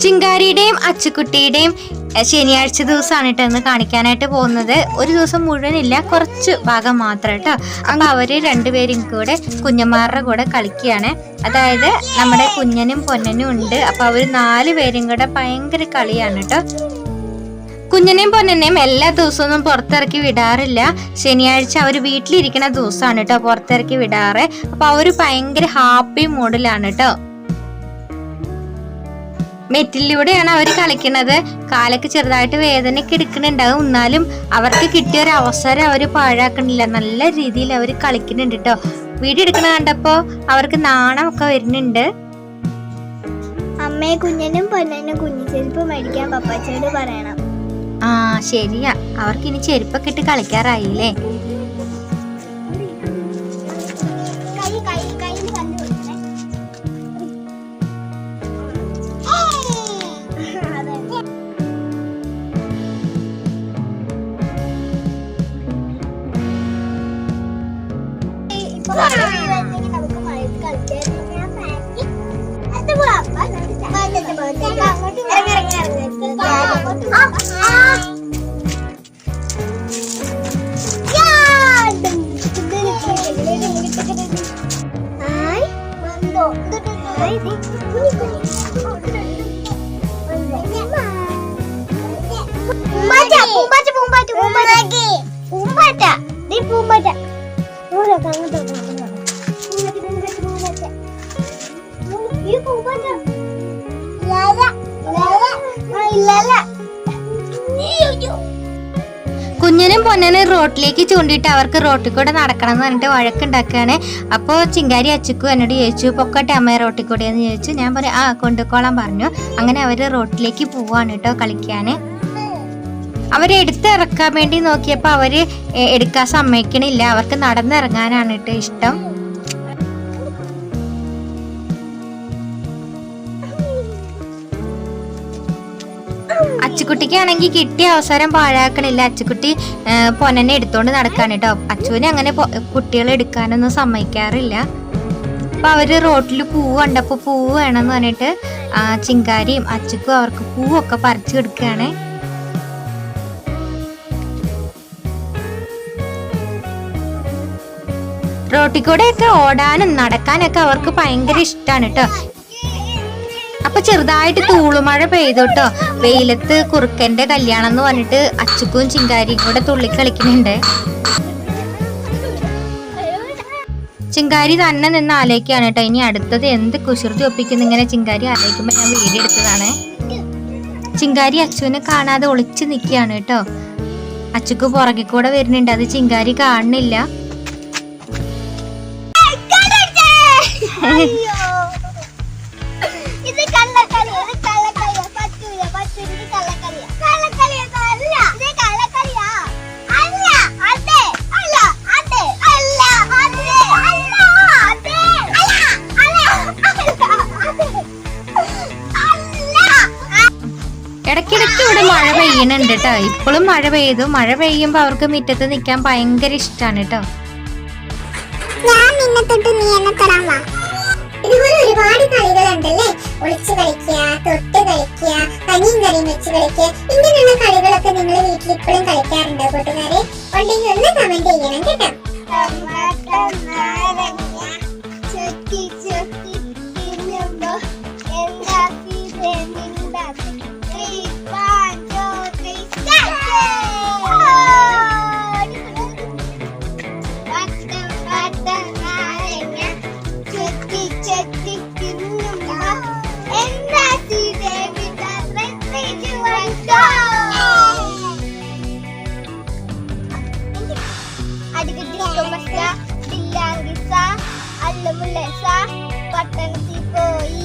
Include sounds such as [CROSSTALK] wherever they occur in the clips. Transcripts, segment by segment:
ചിങ്കാരിയുടെയും അച്ചുക്കുട്ടിയുടെയും ശനിയാഴ്ച ദിവസമാണ് കേട്ടോ ഇന്ന് കാണിക്കാനായിട്ട് പോകുന്നത്. ഒരു ദിവസം മുഴുവനില്ല കുറച്ച് ഭാഗം മാത്രം കേട്ടോ അപ്പൊ അവർ രണ്ടുപേരും കൂടെ കുഞ്ഞന്മാരുടെ കൂടെ കളിക്കുകയാണ്. അതായത് നമ്മുടെ കുഞ്ഞനും പൊന്നനും ഉണ്ട്. അപ്പൊ അവർ നാല് പേരും കൂടെ ഭയങ്കര കളിയാണ് കേട്ടോ കുഞ്ഞനെയും പൊന്നിനെയും എല്ലാ ദിവസവും പുറത്തിറക്കി വിടാറില്ല. ശനിയാഴ്ച അവർ വീട്ടിലിരിക്കുന്ന ദിവസമാണ് കേട്ടോ പുറത്തിറക്കി വിടാറ്. അപ്പൊ അവർ ഭയങ്കര ഹാപ്പി മൂഡിലാണ് കേട്ടോ. മെറ്റിലൂടെയാണ് അവർ കളിക്കുന്നത്. കാലൊക്കെ ചെറുതായിട്ട് വേദനയൊക്കെ എടുക്കുന്നുണ്ടാവും. എന്നാലും അവർക്ക് കിട്ടിയ ഒരു അവസരം അവർ പാഴാക്കണില്ല നല്ല രീതിയിൽ അവർ കളിക്കുന്നുണ്ട് കേട്ടോ. വീഡിയോ എടുക്കണ കണ്ടപ്പോ അവർക്ക് നാണമൊക്കെ വരുന്നുണ്ട്. അമ്മയെ കുഞ്ഞനും പൊന്നനും കുഞ്ഞു ചെരുപ്പ് മേടിക്കാൻ പപ്പാച്ചോട് പറയണം. ആ ശരിയാ. അവർക്ക് ഇനി ചെരുപ്പൊക്കെ ഇട്ട് കളിക്കാറായില്ലേ? കൈ പൂമ്പാറ്റ, പൂമ്പാറ്റ, പൂമ്പാറ്റ. ഈ പൂമ്പാറ്റ. ലാല, പൊന്നനും റോട്ടിലേക്ക് ചൂണ്ടിയിട്ട് അവർക്ക് റോട്ടിൽ കൂടെ നടക്കണം എന്ന് പറഞ്ഞിട്ട് വഴക്കുണ്ടാക്കുകയാണ്. അപ്പോൾ ചിങ്കാരി അച്ചുക്കു എന്നോട് ചോദിച്ചു പൊക്കട്ടെ അമ്മയെ റോട്ടിൽ കൂടെ എന്ന് ചോദിച്ചു. ഞാൻ പറയാം ആ കൊണ്ടുപോകോളാൻ പറഞ്ഞു. അങ്ങനെ അവർ റോട്ടിലേക്ക് പോവാണ് കേട്ടോ കളിക്കാൻ അവരെ എടുത്തിറക്കാൻ വേണ്ടി നോക്കിയപ്പോൾ അവർ എടുക്കാൻ സമ്മതിക്കണില്ല. അവർക്ക് നടന്നിറങ്ങാനാണ് കേട്ടോ ഇഷ്ടം. അച്ചുകുട്ടിക്കാണെങ്കിൽ കിട്ടിയ അവസരം പാഴാക്കണില്ല. അച്ചുകുട്ടി പൊന്നനെ എടുത്തോണ്ട് നടക്കാണ് കേട്ടോ അച്ചുവിനെ അങ്ങനെ കുട്ടികളെ എടുക്കാനൊന്നും സമ്മതിക്കാറില്ല. അപ്പൊ അവർ റോട്ടിൽ പൂവ് കണ്ടപ്പോ പൂവ് വേണമെന്ന് പറഞ്ഞിട്ട് ചിങ്കാരിയും അച്ചുക്കും അവർക്ക് പൂവൊക്കെ പറിച്ചു കൊടുക്കുകയാണ്. റോട്ടിൽ കൂടെയൊക്കെ ഓടാനും നടക്കാനൊക്കെ അവർക്ക് ഭയങ്കര ഇഷ്ടമാണ് കേട്ടോ അപ്പൊ ചെറുതായിട്ട് തൂളുമഴ പെയ്തു കേട്ടോ വെയിലത്ത് കുറുക്കന്റെ കല്യാണം എന്ന് പറഞ്ഞിട്ട് അച്ചുക്കും ചിങ്കാരിയും കൂടെ തുള്ളി കളിക്കുന്നുണ്ട് ചിങ്കാരി തന്നെ നിന്ന് ആലോചിക്കുകയാണ് കേട്ടോ. ഇനി അടുത്തത് എന്ത് കുസൃതി ഒപ്പിക്കുന്നു ഇങ്ങനെ ചിങ്കാരി ആലോചിക്കുമ്പോ ഞാൻ വീഡിയോ എടുത്തതാണ്. ചിങ്കാരി അച്ചുവിനെ കാണാതെ ഒളിച്ചു നിൽക്കുകയാണ് കേട്ടോ. അച്ചുക്ക് പുറകെ കൂടെ വരുന്നുണ്ട്. അത് ചിങ്കാരി കാണുന്നില്ല. [LAUGHS] മഴ പെയ്യണുണ്ട് കേട്ടോ ഇപ്പോഴും മഴ പെയ്തു. മഴ പെയ്യുമ്പോ അവർക്ക് മുറ്റത്ത് നിൽക്കാൻ ഭയങ്കര ഇഷ്ടമാണ് കേട്ടോ ഞാൻ നീ ഇതുപോലെ ഒരുപാട് കളികളുണ്ടല്ലേ? ഒളിച്ചു കളിക്കുക തൊട്ട് കളിക്കുക കനിയും കറിയും വെച്ച് കളിക്കുക പട്ടണത്തിൽ പോയി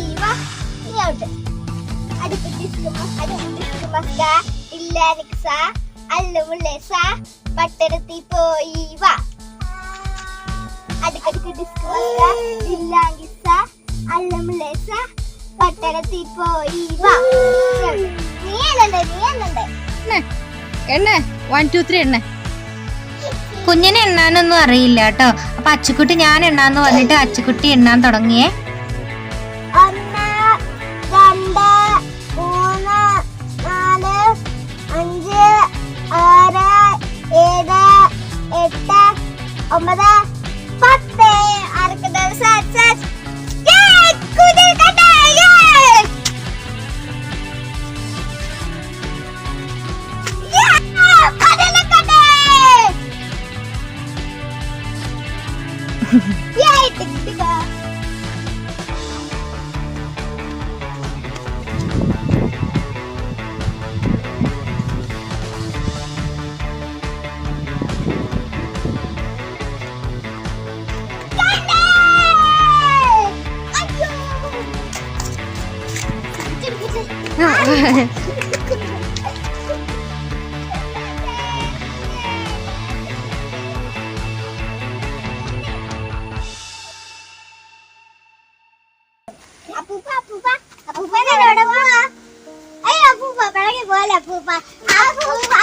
പട്ടണത്തിൽ പോയി പട്ടണത്തിൽ പോയി കുഞ്ഞിനെ എണ്ണാനൊന്നും അറിയില്ല കേട്ടോ. അപ്പൊ അച്ചുക്കുട്ടി ഞാൻ എണ്ണാന്ന് പറഞ്ഞിട്ട് അച്ചുക്കുട്ടി എണ്ണാൻ തുടങ്ങിയേ. Ama da pat. അപ്പൂപ്പ അപ്പൂപ്പ അപ്പൂപ്പനെ എവിടെ പോവാ ഏയ് അപ്പൂപ്പ പിറകെ പോലെ അപ്പൂപ്പ അപ്പൂപ്പ അപ്പൂപ്പ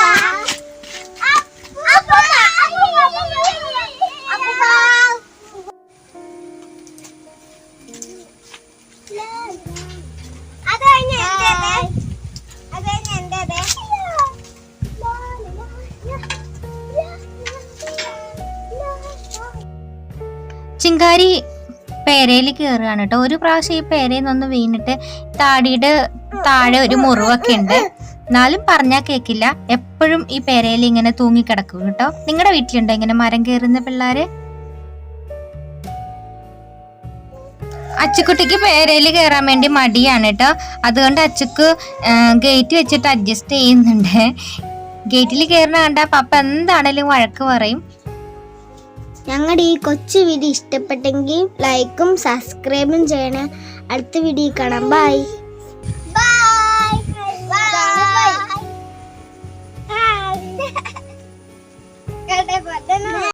ചിങ്കാരി പേരയിൽ കയറുകയാണ് കേട്ടോ. ഒരു പ്രാവശ്യം ഈ പേരയിൽ നിന്നൊന്ന് വീണിട്ട് താടിയുടെ താഴെ ഒരു മുറിവൊക്കെ ഉണ്ട്. എന്നാലും പറഞ്ഞാൽ കേക്കില്ല. എപ്പോഴും ഈ പേരയിൽ ഇങ്ങനെ തൂങ്ങിക്കിടക്കും കേട്ടോ. നിങ്ങളുടെ വീട്ടിലുണ്ടോ ഇങ്ങനെ മരം കയറുന്ന പിള്ളേര്? അച്ചുക്കുട്ടിക്ക് പേരയിൽ കയറാൻ വേണ്ടി മടിയാണ് കേട്ടോ അതുകൊണ്ട് അച്ചുക്ക് ഗേറ്റ് വെച്ചിട്ട് അഡ്ജസ്റ്റ് ചെയ്യുന്നുണ്ട്. ഗേറ്റിൽ കയറുന്ന കണ്ട പപ്പ എന്താണേലും വഴക്ക് പറയും. ഞങ്ങളുടെ ഈ കൊച്ചു വീഡിയോ ഇഷ്ടപ്പെട്ടെങ്കിൽ ലൈക്കും സബ്സ്ക്രൈബും ചെയ്യണേ. അടുത്ത വീഡിയോ കാണാം. Bye bye [LAUGHS]